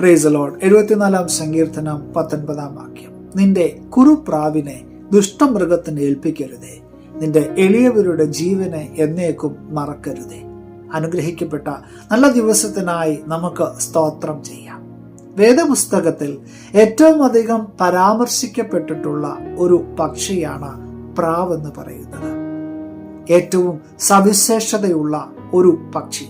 Price load എഴുപത്തിനാലാം സങ്കീർത്തനം പത്തൊൻപതാം വാക്യം. നിന്റെ കുറുപ്രാവിനെ ദുഷ്ടമൃഗത്തിന് ഏൽപ്പിക്കരുതേ. നിന്റെ എളിയവരുടെ ജീവനെ എന്നേക്കും മറക്കരുതേ. അനുഗ്രഹിക്കപ്പെട്ട നല്ല ദിവസത്തിനായി നമുക്ക് സ്തോത്രം ചെയ്യാം. വേദപുസ്തകത്തിൽ ഏറ്റവും അധികം പരാമർശിക്കപ്പെട്ടിട്ടുള്ള ഒരു പക്ഷിയാണ് പ്രാവ് എന്ന് പറയുന്നത്. ഏറ്റവും സവിശേഷതയുള്ള ഒരു പക്ഷി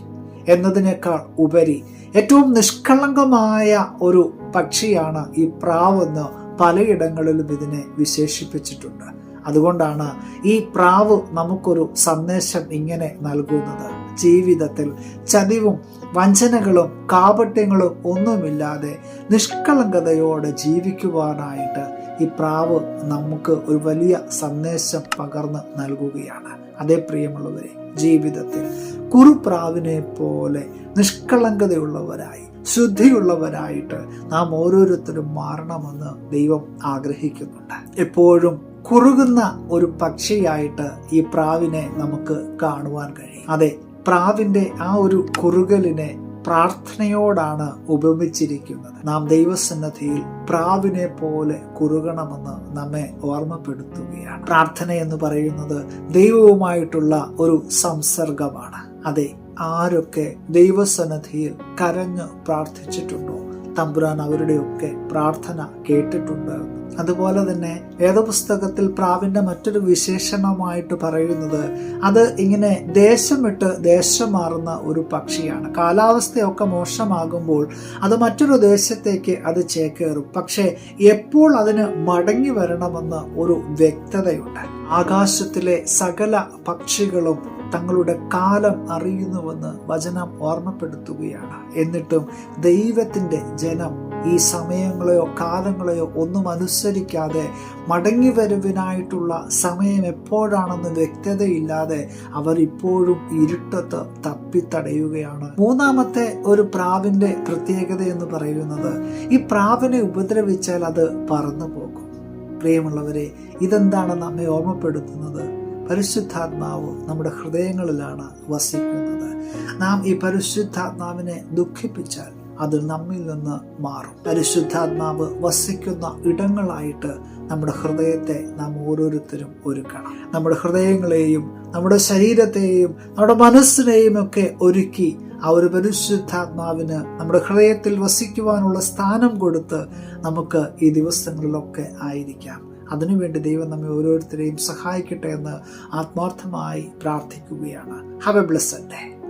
എന്നതിനേക്കാൾ ഉപരി ഏറ്റവും നിഷ്കളങ്കമായ ഒരു പക്ഷിയാണ് ഈ പ്രാവെന്ന് പലയിടങ്ങളിലും ഇതിനെ വിശേഷിപ്പിച്ചിട്ടുണ്ട്. അതുകൊണ്ടാണ് ഈ പ്രാവ് നമുക്കൊരു സന്ദേശം ഇങ്ങനെ നൽകുന്നത്. ജീവിതത്തിൽ ചതിവും വഞ്ചനകളും കാപട്യങ്ങളും ഒന്നുമില്ലാതെ നിഷ്കളങ്കതയോടെ ജീവിക്കുവാനായിട്ട് ഈ പ്രാവ് നമുക്ക് ഒരു വലിയ സന്ദേശം പകർന്ന് നൽകുകയാണ്. അതേ പ്രിയമുള്ളവരെ ജീവിതത്തിൽ കുറുപ്രാവിനെ പോലെ നിഷ്കളങ്കതയുള്ളവരായി ശുദ്ധിയുള്ളവരായിട്ട് നാം ഓരോരുത്തരും മാറണമെന്ന് ദൈവം ആഗ്രഹിക്കുന്നുണ്ട്. എപ്പോഴും കുറുകുന്ന ഒരു പക്ഷിയായിട്ട് ഈ പ്രാവിനെ നമുക്ക് കാണുവാൻ കഴിയും. അതെ പ്രാവിന്റെ ആ ഒരു കുറുകലിനെ പ്രാർത്ഥനയോടാണ് ഉപമിച്ചിരിക്കുന്നത്. നാം ദൈവസന്നദ്ധിയിൽ പ്രാവിനെ പോലെ കുറുകണമെന്ന് നമ്മെ ഓർമ്മപ്പെടുത്തുകയാണ്. പ്രാർത്ഥന എന്ന് പറയുന്നത് ദൈവവുമായിട്ടുള്ള ഒരു സംസർഗമാണ്. അതെ ആരൊക്കെ ദൈവസന്നദ്ധിയിൽ കരഞ്ഞ് പ്രാർത്ഥിച്ചിട്ടുണ്ടോ? തമ്പുരാൻ അവരുടെയൊക്കെ പ്രാർത്ഥന കേട്ടിട്ടുണ്ട്. അതുപോലെ തന്നെ വേദപുസ്തകത്തിൽ പ്രാവിന്റെ മറ്റൊരു വിശേഷണമായിട്ട് പറയുന്നത് അത് ഇങ്ങനെ ദേശം വിട്ട് ദേശം മാറുന്ന ഒരു പക്ഷിയാണ്. കാലാവസ്ഥയൊക്കെ മോശമാകുമ്പോൾ അത് മറ്റൊരു ദേശത്തേക്ക് അത് ചേക്കേറും. പക്ഷേ എപ്പോൾ അതിന് മടങ്ങി വരണമെന്ന് ഒരു വ്യക്തതയുണ്ട്. ആകാശത്തിലെ സകല പക്ഷികളും തങ്ങളുടെ കാലം അറിയുന്നുവെന്ന് വചനം ഓർമ്മപ്പെടുത്തുകയാണ്. എന്നിട്ടും ദൈവത്തിന്റെ ജനം ഈ സമയങ്ങളെയോ കാലങ്ങളെയോ ഒന്നും അനുസരിക്കാതെ മടങ്ങി വരുവിനായിട്ടുള്ള സമയം എപ്പോഴാണെന്ന് വ്യക്തതയില്ലാതെ അവർ ഇപ്പോഴും ഇരുട്ടത്ത് തപ്പിത്തടയുകയാണ്. മൂന്നാമത്തെ ഒരു പ്രാവിന്റെ പ്രത്യേകത എന്ന് പറയുന്നത് ഈ പ്രാവിനെ ഉപദ്രവിച്ചാൽ അത് പറന്നു പോകും പ്രിയമുള്ളവരെ ഇതെന്താണ് നമ്മെ ഓർമ്മപ്പെടുത്തുന്നത്? പരിശുദ്ധാത്മാവ് നമ്മുടെ ഹൃദയങ്ങളിലാണ് വസിക്കുന്നത്. നാം ഈ പരിശുദ്ധാത്മാവിനെ ദുഃഖിപ്പിച്ചാൽ അത് നമ്മിൽ നിന്ന് മാറും. പരിശുദ്ധാത്മാവ് വസിക്കുന്ന ഇടങ്ങളായിട്ട് നമ്മുടെ ഹൃദയത്തെ നാം ഓരോരുത്തരും ഒരുക്കണം. നമ്മുടെ ഹൃദയങ്ങളെയും നമ്മുടെ ശരീരത്തെയും നമ്മുടെ മനസ്സിനെയും ഒക്കെ ഒരുക്കി ആ ഒരു പരിശുദ്ധാത്മാവിന് നമ്മുടെ ഹൃദയത്തിൽ വസിക്കുവാനുള്ള സ്ഥാനം കൊടുത്ത് നമുക്ക് ഈ ദിവസങ്ങളിലൊക്കെ ആയിരിക്കാം. അതിനുവേണ്ടി ദൈവം നമ്മെ ഓരോരുത്തരെയും സഹായിക്കട്ടെ എന്ന് ആത്മാർത്ഥമായി പ്രാർത്ഥിക്കുകയാണ്. Have A blessed day